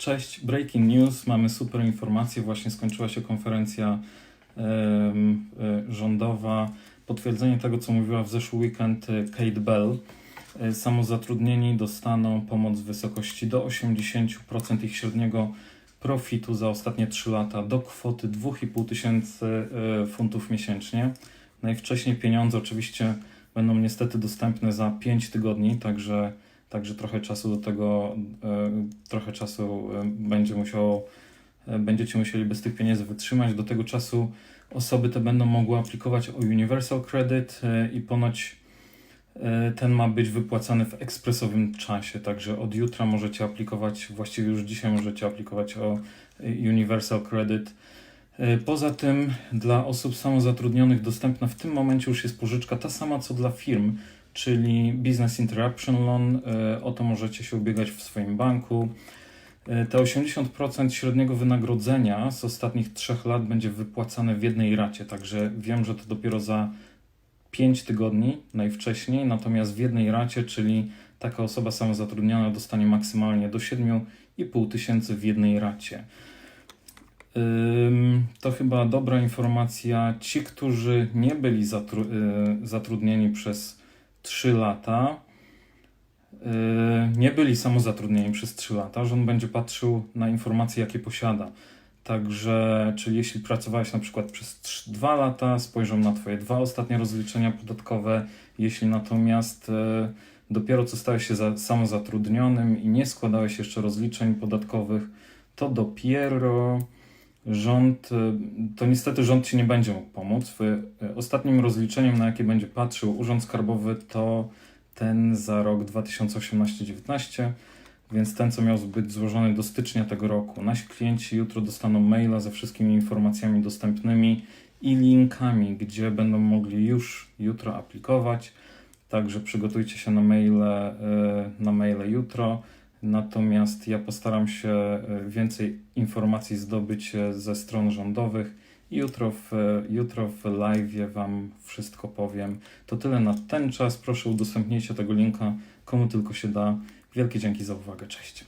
Cześć, breaking news. Mamy super informację. Właśnie skończyła się konferencja e, rządowa. Potwierdzenie tego, co mówiła w zeszły weekend e, Kate Bell. E, Samozatrudnieni dostaną pomoc w wysokości do 80% ich średniego profitu za ostatnie 3 lata do kwoty 2,5 tysięcy funtów miesięcznie. Najwcześniej pieniądze oczywiście będą niestety dostępne za 5 tygodni, także Także trochę czasu do tego, e, trochę czasu e, będzie musiało, e, będziecie musieli bez tych pieniędzy wytrzymać. Do tego czasu osoby te będą mogły aplikować o Universal Credit i ponoć ten ma być wypłacany w ekspresowym czasie. Także od jutra możecie aplikować, właściwie już dzisiaj możecie aplikować o Universal Credit. Poza tym dla osób samozatrudnionych dostępna w tym momencie już jest pożyczka ta sama co dla firm, czyli Business Interruption Loan. e, O to możecie się ubiegać w swoim banku. E, Te 80% średniego wynagrodzenia z ostatnich trzech lat będzie wypłacane w jednej racie, także wiem, że to dopiero za 5 tygodni najwcześniej, natomiast w jednej racie, czyli taka osoba samozatrudniona dostanie maksymalnie do 7,5 tysięcy w jednej racie. To chyba dobra informacja. Ci, którzy nie byli zatru- y, zatrudnieni przez 3 lata, y, nie byli samozatrudnieni przez 3 lata, rząd będzie patrzył na informacje, jakie posiada. Także, czyli jeśli pracowałeś na przykład przez 3, 2 lata, spojrzą na Twoje dwa ostatnie rozliczenia podatkowe. Jeśli natomiast y, dopiero co stałeś się za, samozatrudnionym i nie składałeś jeszcze rozliczeń podatkowych, to dopiero rząd, y, to niestety rząd Ci nie będzie mógł pomóc. Y, ostatnim rozliczeniem, na jakie będzie patrzył Urząd Skarbowy, to ten za rok 2018-19, więc ten, co miał być złożony do stycznia tego roku. Nasi klienci jutro dostaną maila ze wszystkimi informacjami dostępnymi i linkami, gdzie będą mogli już jutro aplikować. Także przygotujcie się na maile, y, na maile jutro. Natomiast ja postaram się e, więcej informacji zdobyć e, ze stron rządowych. Jutro w, e, jutro w live Wam wszystko powiem. To tyle na ten czas. Proszę udostępnijcie tego linka komu tylko się da. Wielkie dzięki za uwagę. Cześć.